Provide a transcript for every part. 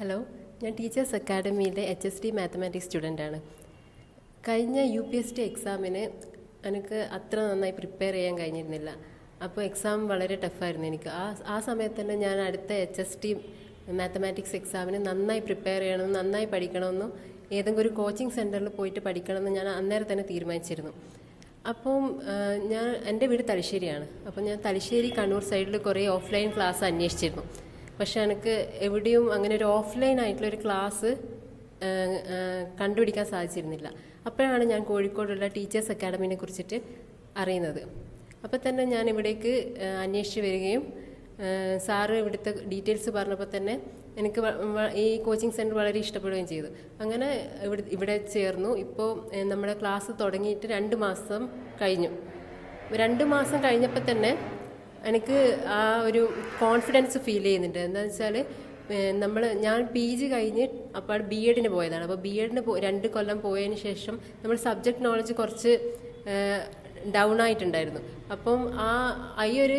Hello ഞാൻ teachers അക്കാഡമിയിലെ H S D mathematics സ്റ്റുഡന്റാണ് കഴിഞ്ഞ യു പി എസ് ടി എക്സാമിന് എനിക്ക് അത്ര നന്നായി പ്രിപ്പയർ ചെയ്യാൻ കഴിഞ്ഞിരുന്നില്ല. അപ്പോൾ എക്സാം വളരെ ടഫായിരുന്നു എനിക്ക്. ആ ആ സമയത്ത് തന്നെ ഞാൻ അടുത്ത എച്ച് എസ് ടി മാത്തമാറ്റിക്സ് എക്സാമിന് നന്നായി പ്രിപ്പയർ ചെയ്യണമെന്നും നന്നായി പഠിക്കണമെന്നും ഏതെങ്കിലും ഒരു കോച്ചിങ് സെന്ററിൽ പോയിട്ട് പഠിക്കണമെന്ന് ഞാൻ അന്നേരം തന്നെ തീരുമാനിച്ചിരുന്നു. അപ്പം ഞാൻ എന്റെ വീട് തലശ്ശേരിയാണ്. അപ്പം ഞാൻ തലശ്ശേരി കണ്ണൂർ സൈഡിൽ കുറേ ഓഫ്ലൈൻ ക്ലാസ് അന്വേഷിച്ചിരുന്നു. പക്ഷെ എനിക്ക് എവിടെയും അങ്ങനെ ഒരു ഓഫ്ലൈൻ ആയിട്ടുള്ള ഒരു ക്ലാസ് കണ്ടുപിടിക്കാൻ സാധിച്ചിരുന്നില്ല. അപ്പോഴാണ് ഞാൻ കോഴിക്കോടുള്ള ടീച്ചേഴ്സ് അക്കാഡമിനെ കുറിച്ചിട്ട് അറിയുന്നത്. അപ്പോൾ തന്നെ ഞാൻ ഇവിടേക്ക് അന്വേഷിച്ച് വരികയും സാറ് ഇവിടുത്തെ ഡീറ്റെയിൽസ് പറഞ്ഞപ്പോൾ തന്നെ എനിക്ക് ഈ കോച്ചിങ് സെന്റർ വളരെ ഇഷ്ടപ്പെടുകയും ചെയ്തു. അങ്ങനെ ഇവിടെ ഇവിടെ ചേർന്നു. ഇപ്പോൾ നമ്മുടെ ക്ലാസ് തുടങ്ങിയിട്ട് രണ്ട് മാസം കഴിഞ്ഞു. രണ്ട് മാസം കഴിഞ്ഞപ്പോൾ തന്നെ എനിക്ക് ആ ഒരു കോൺഫിഡൻസ് ഫീൽ ചെയ്യുന്നുണ്ട്. എന്താണെന്ന് വെച്ചാൽ നമ്മൾ ഞാൻ പി ജി കഴിഞ്ഞ് അപ്പോൾ ബി എഡിന് പോയതാണ്. അപ്പോൾ ബി എഡിന് രണ്ട് കൊല്ലം പോയതിന് ശേഷം നമ്മൾ സബ്ജക്ട് നോളജ് കുറച്ച് ഡൗൺ ആയിട്ടുണ്ടായിരുന്നു. അപ്പം ആ ഈ ഒരു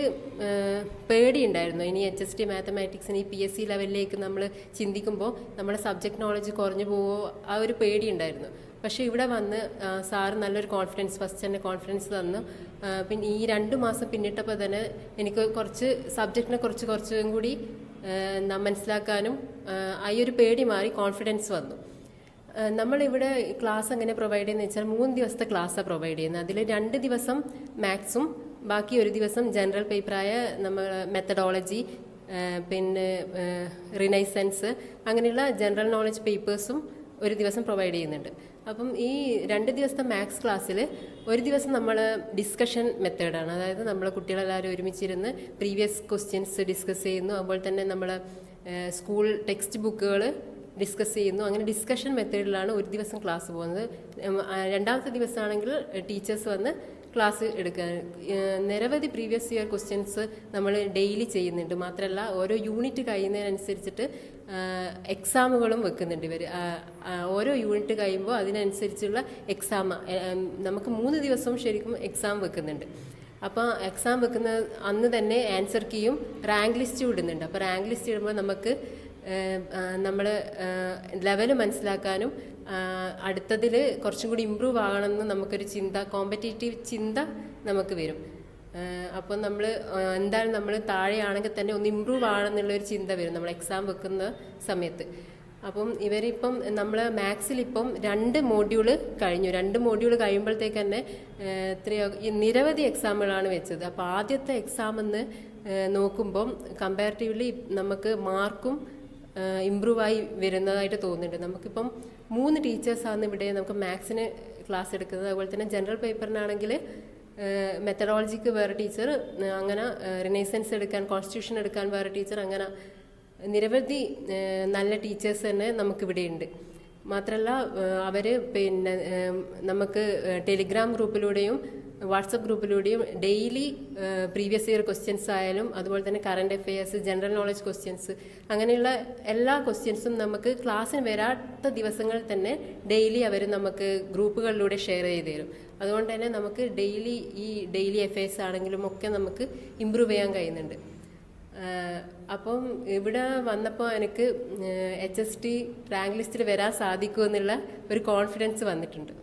പേടി ഉണ്ടായിരുന്നു ഇനി എച്ച് എസ് ടി മാത്തമാറ്റിക്സിന് ഈ പി എസ് സി ലെവലിലേക്ക് നമ്മൾ ചിന്തിക്കുമ്പോൾ നമ്മുടെ സബ്ജക്ട് നോളജ് കുറഞ്ഞു പോവോ ആ ഒരു പേടി ഉണ്ടായിരുന്നു പക്ഷേ ഇവിടെ വന്ന് സാറ് നല്ലൊരു കോൺഫിഡൻസ് ഫസ്റ്റ് തന്നെ കോൺഫിഡൻസ് തന്നു. പിന്നെ ഈ രണ്ട് മാസം പിന്നിട്ടപ്പോൾ തന്നെ എനിക്ക് കുറച്ച് സബ്ജക്റ്റിനെ കുറച്ച് കുറച്ചും കൂടി ആ, മനസ്സിലാക്കാനും ആ, ഒരു പേടി മാറി കോൺഫിഡൻസ് വന്നു. നമ്മളിവിടെ ക്ലാസ് എങ്ങനെ പ്രൊവൈഡ് ചെയ്യുന്നത് വെച്ചാൽ മൂന്ന് ദിവസത്തെ ക്ലാസ്സാണ് പ്രൊവൈഡ് ചെയ്യുന്നത്. അതിൽ രണ്ട് ദിവസം മാത്സും ബാക്കി ഒരു ദിവസം ജനറൽ പേപ്പറായ നമ്മൾ മെത്തഡോളജി പിന്നെ റിനൈസൻസ് അങ്ങനെയുള്ള ജനറൽ നോളജ് പേപ്പേഴ്സും ഒരു ദിവസം പ്രൊവൈഡ് ചെയ്യുന്നുണ്ട്. അപ്പം ഈ രണ്ട് ദിവസത്തെ മാത്സ് ക്ലാസ്സിൽ ഒരു ദിവസം നമ്മൾ ഡിസ്കഷൻ മെത്തേഡാണ് അതായത് നമ്മൾ കുട്ടികളെല്ലാവരും ഒരുമിച്ചിരുന്ന് പ്രീവിയസ് ക്വസ്റ്റ്യൻസ് ഡിസ്കസ് ചെയ്യുന്നു. അതുപോലെ തന്നെ നമ്മൾ സ്കൂൾ ടെക്സ്റ്റ് ബുക്കുകൾ ഡിസ്കസ് ചെയ്യുന്നു. അങ്ങനെ ഡിസ്കഷൻ മെത്തേഡിലാണ് ഒരു ദിവസം ക്ലാസ് പോകുന്നത്. രണ്ടാമത്തെ ദിവസമാണെങ്കിൽ ടീച്ചേഴ്സ് വന്ന് ക്ലാസ് എടുക്കാൻ നിരവധി പ്രീവിയസ് ഇയർ ക്വസ്റ്റ്യൻസ് നമ്മൾ ഡെയിലി ചെയ്യുന്നുണ്ട്. മാത്രമല്ല ഓരോ യൂണിറ്റ് കഴിയുന്നതിനനുസരിച്ചിട്ട് എക്സാമുകളും വെക്കുന്നുണ്ട് ഇവർ ഓരോ യൂണിറ്റ് കഴിയുമ്പോൾ അതിനനുസരിച്ചുള്ള എക്സാം നമുക്ക് മൂന്ന് ദിവസവും ശരിക്കും എക്സാം വെക്കുന്നുണ്ട്. അപ്പോൾ എക്സാം വെക്കുന്ന അന്ന് തന്നെ ആൻസർ കീയും റാങ്ക് ലിസ്റ്റ് ഇടുന്നുണ്ട്. അപ്പോൾ റാങ്ക് ലിസ്റ്റ് ഇടുമ്പോൾ നമുക്ക് നമ്മൾ ലെവൽ മനസ്സിലാക്കാനും അടുത്തതിൽ കുറച്ചും കൂടി ഇമ്പ്രൂവ് ആകണമെന്ന് നമുക്കൊരു ചിന്ത കോമ്പറ്റേറ്റീവ് ചിന്ത നമുക്ക് വരും. അപ്പോൾ നമ്മൾ എന്തായാലും നമ്മൾ താഴെയാണെങ്കിൽ തന്നെ ഒന്ന് ഇമ്പ്രൂവ് ആണെന്നുള്ളൊരു ചിന്ത വരും. നമ്മൾ എക്സാം വെക്കുന്ന സമയത്ത്. അപ്പം ഇവരിപ്പം നമ്മൾ മാത്സിൽ ഇപ്പം രണ്ട് മോഡ്യൂൾ കഴിഞ്ഞു. രണ്ട് മോഡ്യൂൾ കഴിയുമ്പോഴത്തേക്ക് തന്നെ എത്രയോ നിരവധി എക്സാമുകളാണ് വെച്ചത്. അപ്പോൾ ആദ്യത്തെ എക്സാമെന്ന് നോക്കുമ്പം കമ്പാരിറ്റീവ്ലി നമുക്ക് മാർക്കും ഇമ്പ്രൂവ് ആയി വരുന്നതായിട്ട് തോന്നുന്നുണ്ട്. നമുക്കിപ്പം മൂന്ന് ടീച്ചേഴ്സാണ് ഇവിടെ നമുക്ക് മാത്സിന് ക്ലാസ് എടുക്കുന്നത്. അതുപോലെ തന്നെ ജനറൽ പേപ്പറിനാണെങ്കിൽ മെത്തഡോളജിക്ക് വേറെ ടീച്ചർ അങ്ങനെ റിനൈസൻസ് എടുക്കാൻ കോൺസ്റ്റിറ്റ്യൂഷൻ എടുക്കാൻ വേറെ ടീച്ചർ അങ്ങനെ നിരവധി നല്ല ടീച്ചേഴ്സ് തന്നെ നമുക്കിവിടെയുണ്ട് മാത്രമല്ല അവർ പിന്നെ നമുക്ക് ടെലിഗ്രാം ഗ്രൂപ്പിലൂടെയും വാട്സപ്പ് ഗ്രൂപ്പിലൂടെയും ഡെയിലി പ്രീവിയസ് ഇയർ ക്വസ്റ്റ്യൻസ് ആയാലും അതുപോലെ തന്നെ current affairs general knowledge questions അങ്ങനെയുള്ള എല്ലാ ക്വസ്റ്റ്യൻസും നമുക്ക് ക്ലാസ്സിന് വരാത്ത ദിവസങ്ങളിൽ തന്നെ ഡെയിലി അവർ നമുക്ക് ഗ്രൂപ്പുകളിലൂടെ ഷെയർ ചെയ്ത് തരും. അതുകൊണ്ട് തന്നെ നമുക്ക് ഡെയിലി ഈ ഡെയിലി അഫയേഴ്സ് ആണെങ്കിലും ഒക്കെ നമുക്ക് ഇമ്പ്രൂവ് ചെയ്യാൻ കഴിയുന്നുണ്ട്. അപ്പം ഇവിടെ വന്നപ്പോൾ എനിക്ക് എച്ച് എസ് ടി റാങ്ക് ലിസ്റ്റിൽ വരാൻ സാധിക്കുമെന്നുള്ള ഒരു കോൺഫിഡൻസ് വന്നിട്ടുണ്ട്.